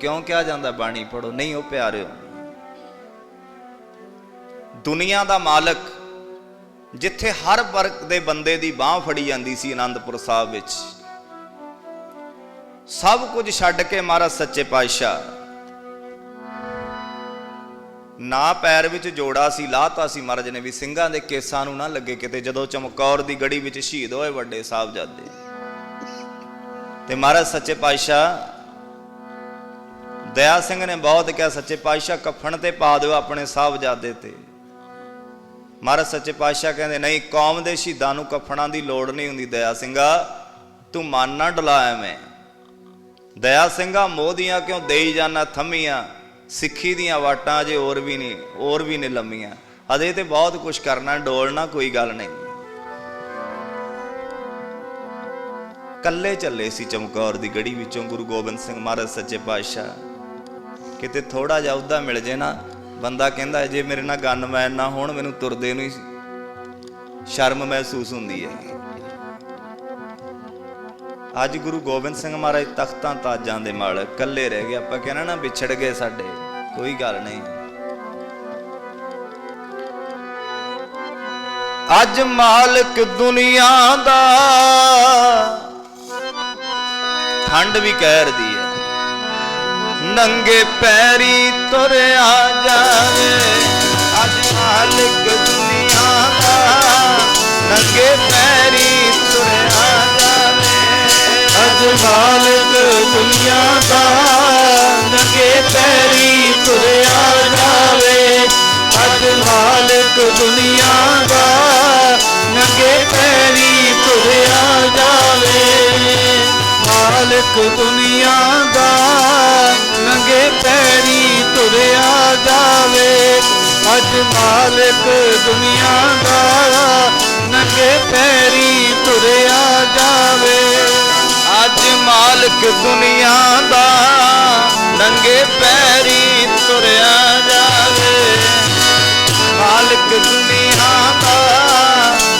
ਕਿਉਂ ਕਿਹਾ ਜਾਂਦਾ ਬਾਣੀ? ਪੜੋ ਨਹੀਂ ਉਹ ਪਿਆਰਿਓ। ਦੁਨੀਆ ਦਾ ਮਾਲਕ ਜਿੱਥੇ ਹਰ ਵਰਗ ਦੇ ਬੰਦੇ ਦੀ ਬਾਹ ਫੜੀ ਜਾਂਦੀ ਸੀ ਆਨੰਦਪੁਰ ਸਾਹਿਬ ਵਿੱਚ। ਸਭ ਕੁਝ ਛੱਡ ਕੇ ਮਹਾਰਾਜ ਸੱਚੇ ਪਾਤਸ਼ਾਹ। ਨਾ ਪੈਰ ਵਿੱਚ ਜੋੜਾ ਸੀ ਲਾਤਾ ਸੀ ਮਹਾਰਾਜ ਨੇ ਵੀ ਸਿੰਘਾਂ ਦੇ ਕੇਸਾਂ ਨੂੰ ਨਾ ਲੱਗੇ ਕਿਤੇ, ਜਦੋਂ ਚਮਕੌਰ ਦੀ ਗੜੀ ਵਿੱਚ ਸ਼ਹੀਦ ਹੋਏ ਵੱਡੇ ਸਾਹਿਬਜ਼ਾਦੇ। ਤੇ ਮਹਾਰਾਜ ਸੱਚੇ ਪਾਤਸ਼ਾਹ ਦਇਆ ਸਿੰਘ ਨੇ ਬਹੁਤ ਕਿਹਾ, ਸੱਚੇ ਪਾਤਸ਼ਾਹ, ਕਫਨ ਤੇ ਪਾ ਦਿਓ ਆਪਣੇ ਸਾਹਿਬਜ਼ਾਦੇ ਤੇ। ਮਹਾਰਾਜ ਸੱਚੇ ਪਾਤਸ਼ਾਹ ਕਹਿੰਦੇ, ਨਹੀਂ, ਕੌਮ ਦੇ ਸ਼ਹੀਦਾਂ ਨੂੰ ਕਫਨਾਂ ਦੀ ਲੋੜ ਨਹੀਂ ਹੁੰਦੀ, ਦਇਆ ਸਿੰਘਾ, ਤੂੰ ਮਨ ਨਾ ਡਲਾ ਐਵੇਂ। ਦਇਆ ਸਿੰਘਾ, ਮੋਹ ਦੀਆਂ ਕਿਉਂ ਦੇਈ ਜਾਣਾ ਥੰਮੀਆਂ? ਸਿੱਖੀ ਦੀਆਂ ਵਾਟਾਂ ਅਜੇ ਹੋਰ ਵੀ ਨਹੀਂ, ਹੋਰ ਵੀ ਨੇ ਲੰਮੀਆਂ। ਅਜੇ ਤੇ ਬਹੁਤ ਕੁਝ ਕਰਨਾ, ਡੋਲਣਾ ਕੋਈ ਗੱਲ ਨਹੀਂ। ਕੱਲੇ ਚੱਲੇ ਸੀ ਚਮਕੌਰ ਦੀ ਗੜੀ ਵਿੱਚੋਂ, ਗੁਰੂ ਗੋਬਿੰਦ ਸਿੰਘ ਮਹਾਰਾਜ ਸੱਚੇ ਪਾਤਸ਼ਾਹ। ਕਿਤੇ ਥੋੜਾ ਜਿਹਾ ਉਹਦਾ ਮਿਲ ਜੇ ਨਾ, ਬੰਦਾ ਕਹਿੰਦਾ ਜੇ ਮੇਰੇ ਨਾਲ ਗਨਮੈਨ ਨਾ ਹੋਣ, ਮੈਨੂੰ ਤੁਰਦੇ ਨੂੰ ਸ਼ਰਮ ਮਹਿਸੂਸ ਹੁੰਦੀ ਹੈ ਅੱਜ ਗੁਰੂ ਗੋਬਿੰਦ ਸਿੰਘ ਮਹਾਰਾਜ ਤਖਤਾਂ ਤਾਜਾਂ ਦੇ ਮਾਲਕ ਇਕੱਲੇ ਰਹਿ ਗਏ, ਆਪਾਂ ਕਹਿੰਨਾ ਨਾ ਵਿਛੜ ਗਏ ਸਾਡੇ, ਕੋਈ ਗੱਲ ਨਹੀਂ। ਅੱਜ ਮਾਲਕ ਦੁਨੀਆ ਦਾ ਠੰਡ ਵੀ ਕਹਿਰ ਦੀ ਨੰਗੇ ਪੈਰੀ ਤੁਰਿਆ ਜਾਵੇ। ਅੱਜ ਮਾਲਕ ਦੁਨੀਆ ਦਾ ਨੰਗੇ ਪੈਰੀ ਤੁਰਿਆ ਜਾਵੇ। ਅੱਜ ਮਾਲਕ ਦੁਨੀਆ ਦਾ ਨੰਗੇ ਪੈਰੀ ਤੁਰਿਆ ਜਾਵੇ। ਅੱਜ ਮਾਲਕ ਦੁਨੀਆ ਦਾ ਨੰਗੇ ਪੈਰੀ ਤੁਰਿਆ ਜਾਵੇ। ਮਾਲਕ ਦੁਨੀਆ ਦਾ ਪੈਰੀ ਤੁਰਿਆ ਜਾਵੇ, ਅਜ ਮਾਲਕ ਦੁਨੀਆ ਦਾ ਨੰਗੇ ਪੈਰੀ ਤੁਰਿਆ ਜਾਵੇ। ਅੱਜ ਮਾਲਕ ਦੁਨੀਆ ਦਾ ਨੰਗੇ ਪੈਰੀ ਤੁਰਿਆ ਜਾਵੇ। ਮਾਲਕ ਦੁਨੀਆ ਦਾ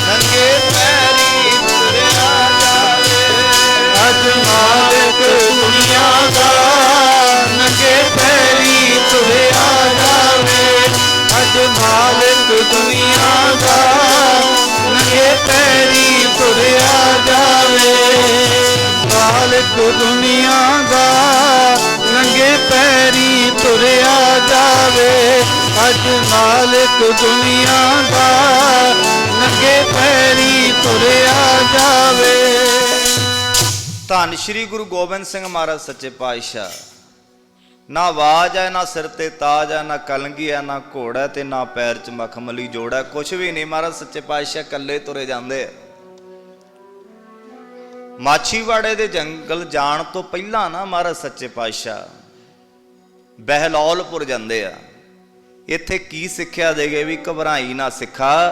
ਨੰਗੇ ਪੈਰੀ ਤੁਰਿਆ ਜਾਵੇ। ਅੱਜ ਮਾਲਕ ਦੁਨੀਆ ਦਾ ਨੰਗੇ ਪੈਰੀ ਤੁਰਿਆ ਜਾਵੇ। ਮਾਲਕ ਦੁਨੀਆ ਦਾ ਨੰਗੇ ਪੈਰੀ ਤੁਰਿਆ ਜਾਵੇ। ਅੱਜ ਮਾਲਕ ਦੁਨੀਆ ਦਾ ਨੰਗੇ ਪੈਰੀ ਤੁਰਿਆ ਜਾਵੇ। ਧੰਨ ਸ਼੍ਰੀ ਗੁਰੂ ਗੋਬਿੰਦ ਸਿੰਘ ਮਹਾਰਾਜ ਸੱਚੇ ਪਾਤਸ਼ਾਹ। ਨਾ ਆਵਾਜ਼ ਹੈ, ਨਾ ਸਿਰ ਤੇ ਤਾਜ ਹੈ, ਨਾ ਕਲੰਗੀ ਹੈ, ਨਾ ਘੋੜਾ ਤੇ ਨਾ ਪੈਰ 'ਚ ਮਖਮਲੀ ਜੋੜਾ ਕੁਝ ਵੀ ਨਹੀਂ ਮਹਾਰਾਜ, ਸੱਚੇ ਪਾਤਸ਼ਾਹ ਇਕੱਲੇ ਤੁਰੇ ਜਾਂਦੇ ਆ। ਮਾਛੀਵਾੜੇ ਦੇ ਜੰਗਲ ਜਾਣ ਤੋਂ ਪਹਿਲਾਂ ਨਾ ਮਹਾਰਾਜ, ਸੱਚੇ ਪਾਤਸ਼ਾਹ ਬਹਿਲੌਲਪੁਰ ਜਾਂਦੇ ਆ। ਇੱਥੇ ਕੀ ਸਿੱਖਿਆ ਦੇ ਗਏ ਵੀ ਘਬਰਾਈ ਨਾ ਸਿੱਖਾ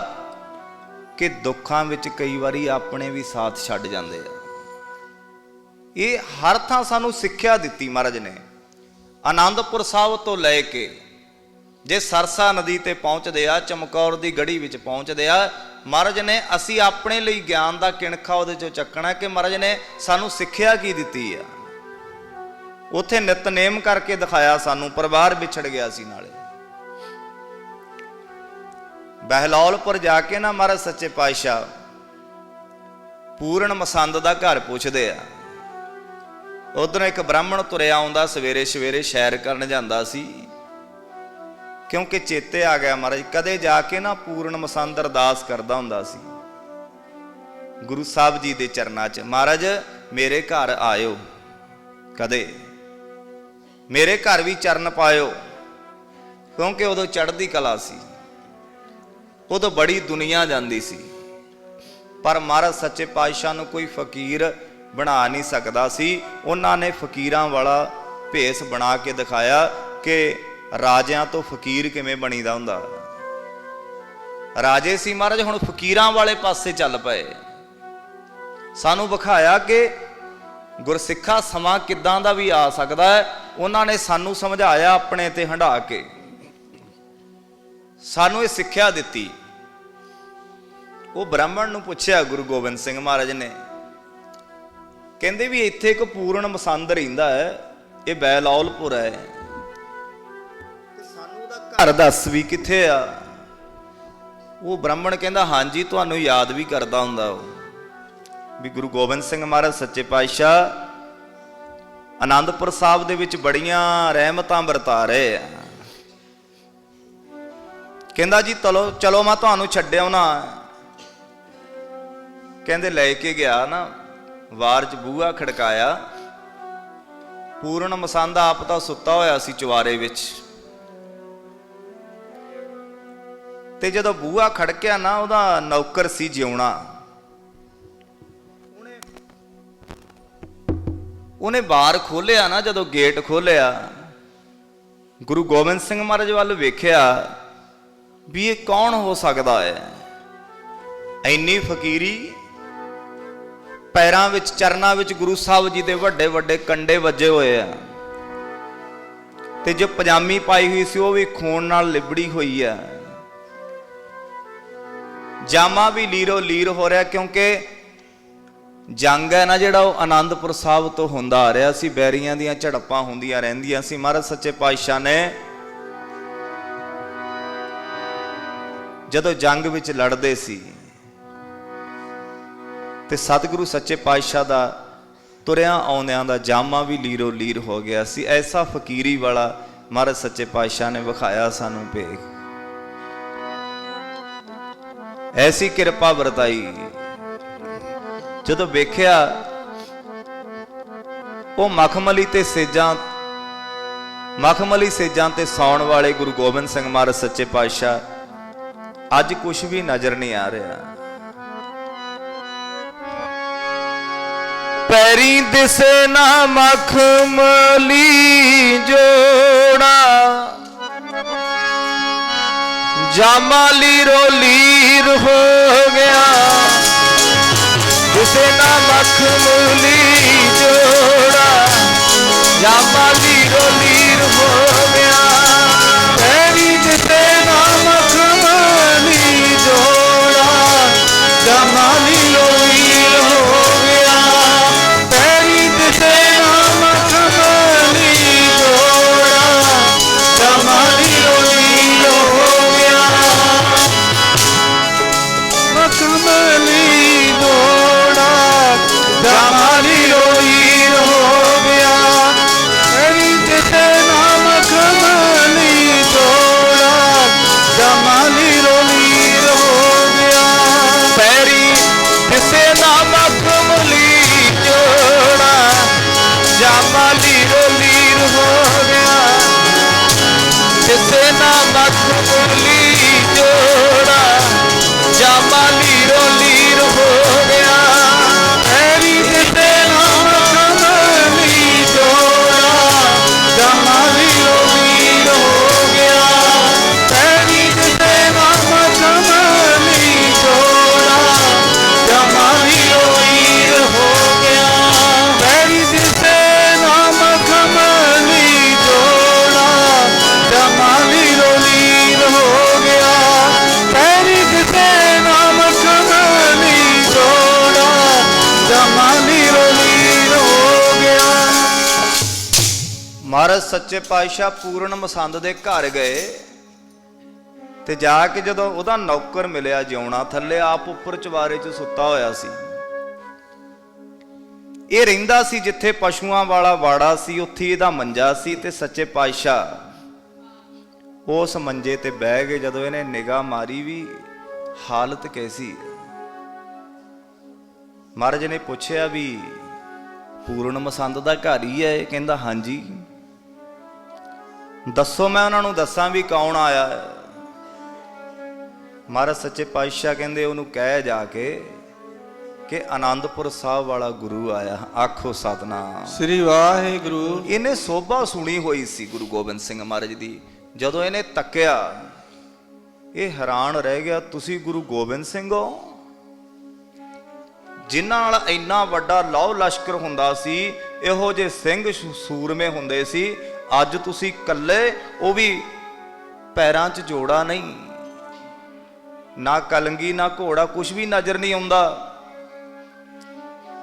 ਕਿ ਦੁੱਖਾਂ ਵਿੱਚ ਕਈ ਵਾਰੀ ਆਪਣੇ ਵੀ ਸਾਥ ਛੱਡ ਜਾਂਦੇ ਆ। ਇਹ ਹਰ ਥਾਂ ਸਾਨੂੰ ਸਿੱਖਿਆ ਦਿੱਤੀ ਮਹਾਰਾਜ ਨੇ। ਆਨੰਦਪੁਰ ਸਾਹਿਬ ਤੋਂ ਲੈ ਕੇ ਜੇ ਸਰਸਾ ਨਦੀ ਤੇ ਪਹੁੰਚਦੇ ਆ, ਚਮਕੌਰ ਦੀ ਗੜੀ ਵਿੱਚ ਪਹੁੰਚਦੇ ਆ, ਮਹਾਰਾਜ ਨੇ ਅਸੀਂ ਆਪਣੇ ਲਈ ਗਿਆਨ ਦਾ ਕਿਣਖਾ ਉਹਦੇ ਚੋਂ ਚੱਕਣਾ ਕਿ ਮਹਾਰਾਜ ਨੇ ਸਾਨੂੰ ਸਿੱਖਿਆ ਕੀ ਦਿੱਤੀ ਆ। ਉੱਥੇ ਨਿਤਨੇਮ ਕਰਕੇ ਦਿਖਾਇਆ ਸਾਨੂੰ, ਪਰਿਵਾਰ ਵਿਛੜ ਗਿਆ ਸੀ ਨਾਲੇ। ਬਹਿਲੌਲਪੁਰ ਜਾ ਕੇ ਨਾ ਮਹਾਰਾਜ ਸੱਚੇ ਪਾਤਸ਼ਾਹ ਪੂਰਨ ਮਸੰਦ ਦਾ ਘਰ ਪੁੱਛਦੇ ਆ। ਉਧਰੋਂ ਇੱਕ ਬ੍ਰਾਹਮਣ ਤੁਰਿਆ ਆਉਂਦਾ, ਸਵੇਰੇ ਸਵੇਰੇ ਸ਼ੈਰ ਕਰਨ ਜਾਂਦਾ ਸੀ। ਕਿਉਂਕਿ ਚੇਤੇ ਆ ਗਿਆ ਮਹਾਰਾਜ, ਕਦੇ ਜਾ ਕੇ ਨਾ ਪੂਰਨ ਮਸੰਦ ਅਰਦਾਸ ਕਰਦਾ ਹੁੰਦਾ ਸੀ। ਗੁਰੂ ਸਾਹਿਬ ਜੀ ਦੇ ਚਰਨਾਂ 'ਚ, ਮਹਾਰਾਜ, ਮੇਰੇ ਘਰ ਆਇਓ। ਕਦੇ। ਮੇਰੇ ਘਰ ਵੀ ਚਰਨ ਪਾਇਓ। ਕਿਉਂਕਿ ਉਦੋਂ ਚੜ੍ਹਦੀ ਕਲਾ ਸੀ। ਉਦੋਂ ਬੜੀ ਦੁਨੀਆ ਜਾਂਦੀ ਸੀ। ਪਰ ਮਹਾਰਾਜ, ਸੱਚੇ ਪਾਤਸ਼ਾਹ ਨੂੰ ਕੋਈ ਫਕੀਰ ਬਣਾ ਨਹੀਂ ਸਕਦਾ ਸੀ। ਉਹਨਾਂ ਨੇ ਫਕੀਰਾਂ ਵਾਲਾ ਭੇਸ ਬਣਾ ਕੇ ਦਿਖਾਇਆ ਕਿ ਰਾਜਿਆਂ ਤੋਂ ਫਕੀਰ ਕਿਵੇਂ ਬਣੀਦਾ ਹੁੰਦਾ। ਰਾਜੇ ਸੀ ਮਹਾਰਾਜ, ਹੁਣ ਫਕੀਰਾਂ ਵਾਲੇ ਪਾਸੇ ਚੱਲ ਪਏ। ਸਾਨੂੰ ਵਿਖਾਇਆ ਕਿ ਗੁਰਸਿੱਖਾ ਸਮਾਂ ਕਿੱਦਾਂ ਦਾ ਵੀ ਆ ਸਕਦਾ ਹੈ। ਉਹਨਾਂ ਨੇ ਸਾਨੂੰ ਸਮਝਾਇਆ ਆਪਣੇ ਤੇ ਹੰਢਾ ਕੇ। ਸਾਨੂੰ ਇਹ ਸਿੱਖਿਆ ਦਿੱਤੀ। ਉਹ ਬ੍ਰਾਹਮਣ ਨੂੰ ਪੁੱਛਿਆ ਗੁਰੂ ਗੋਬਿੰਦ ਸਿੰਘ ਮਹਾਰਾਜ ਨੇ ਕਹਿੰਦੇ ਵੀ ਇੱਥੇ ਇੱਕ ਪੂਰਨ ਮਸੰਦ ਰਹਿੰਦਾ ਹੈ, ਇਹ ਬੈਲੌਲਪੁਰ ਹੈ। ਤੇ ਸਾਨੂੰ ਉਹਦਾ ਘਰ ਦੱਸ ਵੀ ਕਿੱਥੇ ਆ? ਉਹ ਬ੍ਰਾਹਮਣ ਕਹਿੰਦਾ, ਹਾਂਜੀ, ਤੁਹਾਨੂੰ ਯਾਦ ਵੀ ਕਰਦਾ ਹੁੰਦਾ ਉਹ। ਵੀ ਗੁਰੂ ਗੋਬਿੰਦ ਸਿੰਘ ਮਹਾਰਾਜ ਸੱਚੇ ਪਾਤਸ਼ਾਹ ਆਨੰਦਪੁਰ ਸਾਹਿਬ ਦੇ ਵਿੱਚ ਬੜੀਆਂ ਰਹਿਮਤਾਂ ਵਰਤਾ ਰਹੇ ਆ। ਕਹਿੰਦਾ ਜੀ ਚਲੋ ਚਲੋ ਮੈਂ ਤੁਹਾਨੂੰ ਛੱਡਿਆ ਨਾ ਕਹਿੰਦੇ, ਲੈ ਕੇ ਗਿਆ ਨਾ। ਵਾਰ ਚ ਬੂਹਾ ਖੜਕਾਇਆ। ਪੂਰਨ ਮਸੰਦ ਆਪ ਤਾਂ ਸੁੱਤਾ ਹੋਇਆ ਸੀ ਚੁਵਾਰੇ ਵਿੱਚ। ਤੇ ਜਦੋਂ ਬੂਹਾ ਖੜਕਿਆ ਨਾ, ਉਹਦਾ ਨੌਕਰ ਸੀ ਜਿਉਣਾ। ਉਹਨੇ ਬਾਰ ਖੋਲਿਆ ਨਾ, ਜਦੋਂ ਗੇਟ ਖੋਲਿਆ ਗੁਰੂ ਗੋਬਿੰਦ ਸਿੰਘ ਮਹਾਰਾਜ ਵੱਲ ਵੇਖਿਆ ਵੀ ਇਹ ਕੌਣ ਹੋ ਸਕਦਾ ਹੈ? ਇੰਨੀ ਫਕੀਰੀ ਪੈਰਾਂ ਵਿੱਚ, ਚਰਨਾਂ ਵਿੱਚ ਗੁਰੂ ਸਾਹਿਬ ਜੀ ਦੇ ਵੱਡੇ ਵੱਡੇ ਕੰਡੇ ਵੱਜੇ ਹੋਏ ਆ। ਤੇ ਜੋ ਪਜਾਮੀ ਪਾਈ ਹੋਈ ਸੀ, ਉਹ ਵੀ ਖੂਨ ਨਾਲ ਲਿਬੜੀ ਹੋਈ ਆ। ਜਾਮਾ ਵੀ ਲੀਰੋ ਲੀਰ ਹੋ ਰਿਹਾ, ਕਿਉਂਕਿ ਜੰਗ ਹੈ ਨਾ ਜਿਹੜਾ, ਉਹ ਆਨੰਦਪੁਰ ਸਾਹਿਬ ਤੋਂ ਹੁੰਦਾ ਆ ਰਿਹਾ ਸੀ। ਬੈਰੀਆਂ ਦੀਆਂ ਝੜਪਾਂ ਹੁੰਦੀਆਂ ਰਹਿੰਦੀਆਂ ਸੀ। ਮਹਾਰਾਜ ਸੱਚੇ ਪਾਤਸ਼ਾਹ ਨੇ ਜਦੋਂ ਜੰਗ ਵਿੱਚ ਲੜਦੇ ਸੀ ਤੇ ਸਤਿਗੁਰੂ ਸੱਚੇ ਪਾਤਸ਼ਾਹ ਦਾ ਤੁਰਿਆਂ ਆਉਂਦਿਆਂ ਦਾ ਜਾਮਾ ਵੀ ਲੀਰੋ ਲੀਰ ਹੋ ਗਿਆ ਸੀ। ਐਸਾ ਫਕੀਰੀ ਵਾਲਾ ਮਹਾਰਾਜ ਸੱਚੇ ਪਾਤਸ਼ਾਹ ਨੇ ਵਿਖਾਇਆ ਸਾਨੂੰ ਭੇਖ। ਐਸੀ ਕਿਰਪਾ ਵਰਤਾਈ। ਜਦੋਂ ਵੇਖਿਆ, ਉਹ ਮਖਮਲੀ ਤੇ ਸੇਜਾਂ, ਮਖਮਲੀ ਸੇਜਾਂ ਤੇ ਸੌਣ ਵਾਲੇ ਗੁਰੂ ਗੋਬਿੰਦ ਸਿੰਘ ਮਹਾਰਾਜ ਸੱਚੇ ਪਾਤਸ਼ਾਹ, ਅੱਜ ਕੁਝ ਵੀ ਨਜ਼ਰ ਨਹੀਂ ਆ ਰਿਹਾ। ਪੈਰੀ ਦਿਸੇ ਨਾ ਮਖਮਲੀ ਜੋੜਾ। ਜਾਮਾਲੀ ਰੋਲੀਰ ਹੋ ਗਿਆ। ਦਿਸੇ ਨਾ ਮਖਮਲੀ ਜੋੜਾ। ਜਾਮਾਲੀ ਰੋਲੀਰ ਹੋ ਮਹਾਰਾਜ ਸੱਚੇ ਪਾਤਸ਼ਾਹ ਪੂਰਨ ਮਸੰਦ ਦੇ ਘਰ ਗਏ ਤੇ ਜਾ ਕੇ ਜਦੋਂ ਉਹਦਾ ਨੌਕਰ ਮਿਲਿਆ ਜਿਉਣਾ, ਥੱਲੇ ਆਪ ਉੱਪਰ ਚਵਾਰੇ 'ਚ ਸੁੱਤਾ ਹੋਇਆ ਸੀ। ਇਹ ਰਹਿੰਦਾ ਸੀ ਜਿੱਥੇ ਪਸ਼ੂਆਂ ਵਾਲਾ ਵਾੜਾ ਸੀ, ਉੱਥੇ ਇਹਦਾ ਮੰਜਾ ਸੀ ਤੇ ਸੱਚੇ ਪਾਤਸ਼ਾਹ ਉਸ ਮੰਜੇ ਤੇ ਬਹਿ ਗਏ ਜਦੋਂ ਇਹਨੇ ਨਿਗਾਹ ਮਾਰੀ ਵੀ ਹਾਲਤ ਕੈਸੀ। ਹੈ ਮਹਾਰਾਜ ਨੇ ਪੁੱਛਿਆ ਵੀ ਪੂਰਨ ਮਸੰਦ ਦਾ ਘਰ ਹੀ ਹੈ? ਇਹ ਕਹਿੰਦਾ, ਹਾਂਜੀ। ਦੱਸੋ ਮੈਂ ਉਹਨਾਂ ਨੂੰ ਦੱਸਾਂ ਵੀ ਕੌਣ ਆਇਆ ਹੈ। ਮਹਾਰਾਜ ਸੱਚੇ ਪਾਤਸ਼ਾਹ ਕਹਿੰਦੇ ਉਹਨੂੰ ਕਹਿ ਜਾ ਕੇ ਕਿ ਆਨੰਦਪੁਰ ਸਾਹਿਬ ਵਾਲਾ ਗੁਰੂ ਆਇਆ। ਆਖੋ ਸਤਨਾਮ। ਸ੍ਰੀ ਵਾਹਿਗੁਰੂ। ਇਹਨੇ ਸੋਭਾ ਸੁਣੀ ਹੋਈ ਸੀ ਗੁਰੂ ਗੋਬਿੰਦ ਸਿੰਘ ਮਹਾਰਾਜ ਦੀ। ਜਦੋਂ ਇਹਨੇ ਤੱਕਿਆ ਇਹ ਹੈਰਾਨ ਰਹਿ ਗਿਆ ਤੁਸੀਂ ਗੁਰੂ ਗੋਬਿੰਦ ਸਿੰਘ ਹੋ? ਜਿਨ੍ਹਾਂ ਨਾਲ ਇੰਨਾ ਵੱਡਾ ਲੌ ਲਸ਼ਕਰ ਹੁੰਦਾ ਸੀ ਇਹੋ ਜੇ ਸਿੰਘ ਸੂਰਮੇ ਹੁੰਦੇ ਸੀ ਅੱਜ ਤੁਸੀਂ ਇਕੱਲੇ, ਉਹ ਵੀ ਪੈਰਾਂ 'ਚ ਜੋੜਾ ਨਹੀਂ। ਨਾ ਕਲੰਗੀ, ਨਾ ਘੋੜਾ ਕੁਝ ਵੀ ਨਜ਼ਰ ਨਹੀਂ ਆਉਂਦਾ।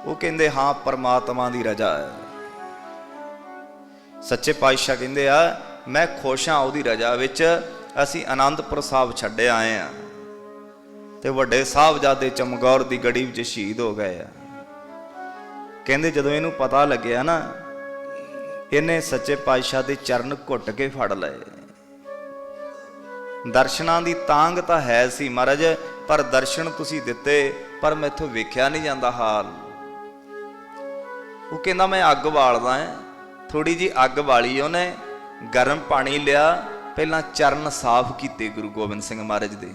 ਉਹ ਕਹਿੰਦੇ, ਹਾਂ, ਪਰਮਾਤਮਾ ਦੀ ਰਜ਼ਾ ਹੈ। ਸੱਚੇ ਪਾਤਸ਼ਾਹ ਕਹਿੰਦੇ ਆ, ਮੈਂ ਖੁਸ਼ ਹਾਂ ਉਹਦੀ ਰਜਾ ਵਿੱਚ। ਅਸੀਂ ਆਨੰਦਪੁਰ ਸਾਹਿਬ ਛੱਡੇ ਆਏ ਆ ਤੇ ਵੱਡੇ ਸਾਹਿਬਜ਼ਾਦੇ ਚਮਗੌਰ ਦੀ ਗੜੀ ਵਿੱਚ ਸ਼ਹੀਦ ਹੋ ਗਏ ਆ। ਕਹਿੰਦੇ, ਜਦੋਂ ਇਹਨੂੰ ਪਤਾ ਲੱਗਿਆ ਨਾ ਇਹਨੇ ਸੱਚੇ ਪਾਤਸ਼ਾਹ ਦੇ ਚਰਨ ਘੁੱਟ ਕੇ ਫੜ ਲਏ। ਦਰਸ਼ਨਾਂ ਦੀ ਤਾਂਗ ਤਾਂ ਹੈ ਸੀ ਮਹਾਰਾਜ, ਪਰ ਦਰਸ਼ਨ ਤੁਸੀਂ ਦਿੱਤੇ, ਪਰ ਮੈਥੋਂ ਵੇਖਿਆ ਨਹੀਂ ਜਾਂਦਾ ਹਾਲ। ਉਹ ਕਹਿੰਦਾ, ਮੈਂ ਅੱਗ ਬਾਲਦਾ ਐ ਥੋੜੀ ਜੀ ਅੱਗ ਬਾਲੀ ਉਹਨੇ। ਗਰਮ ਪਾਣੀ ਲਿਆ। ਪਹਿਲਾਂ ਚਰਨ ਸਾਫ਼ ਕੀਤੇ ਗੁਰੂ ਗੋਬਿੰਦ ਸਿੰਘ ਮਹਾਰਾਜ ਦੇ।